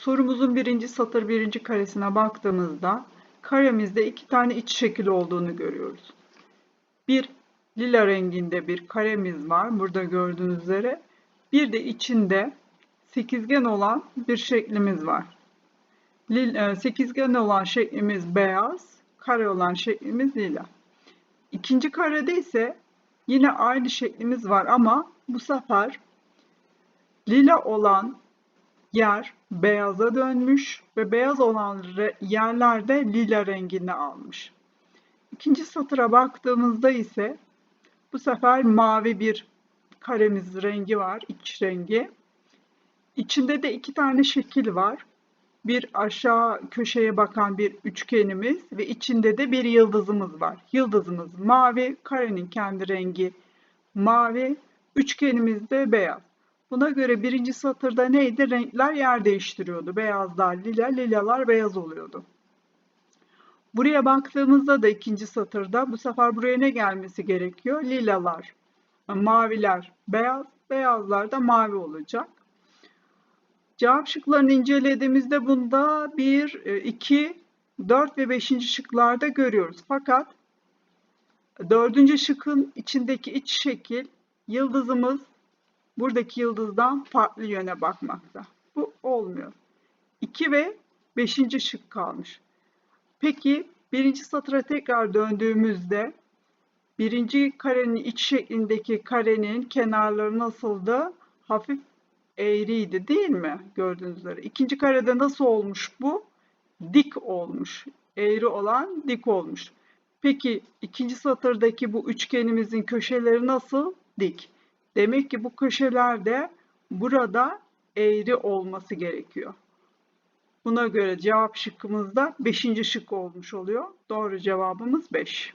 Sorumuzun birinci satır birinci karesine baktığımızda karemizde iki tane iç şekil olduğunu görüyoruz. Bir lila renginde bir karemiz var burada gördüğünüz üzere. Bir de içinde sekizgen olan bir şeklimiz var. E, Sekizgen olan şeklimiz beyaz, kare olan şeklimiz lila. İkinci karede ise yine aynı şeklimiz var ama bu sefer lila olan yer beyaza dönmüş ve beyaz olan yerler de lila rengini almış. İkinci satıra baktığımızda ise bu sefer mavi bir karemiz rengi var, iç rengi. İçinde de iki tane şekil var. Bir aşağı köşeye bakan bir üçgenimiz ve içinde de bir yıldızımız var. Yıldızımız mavi, karenin kendi rengi mavi, üçgenimiz de beyaz. Buna göre birinci satırda neydi? Renkler yer değiştiriyordu. Beyazlar lila, lilalar beyaz oluyordu. Buraya baktığımızda da ikinci satırda bu sefer buraya ne gelmesi gerekiyor? Lilalar, maviler beyaz, beyazlar da mavi olacak. Cevap şıklarını incelediğimizde bunda 1, 2, 4 ve 5. şıklarda görüyoruz. Fakat dördüncü şıkın içindeki iç şekil yıldızımız buradaki yıldızdan farklı yöne bakmakta. Bu olmuyor. 2 ve 5. şık kalmış. Peki birinci satıra tekrar döndüğümüzde birinci karenin iç şeklindeki karenin kenarları nasıldı? Hafif eğriydi değil mi? Gördüğünüz üzere. İkinci karede nasıl olmuş bu? Dik olmuş. Eğri olan dik olmuş. Peki ikinci satırdaki bu üçgenimizin köşeleri nasıl? Dik. Demek ki bu köşeler de burada eğri olması gerekiyor. Buna göre cevap şıkkımız da 5. şık olmuş oluyor. Doğru cevabımız 5.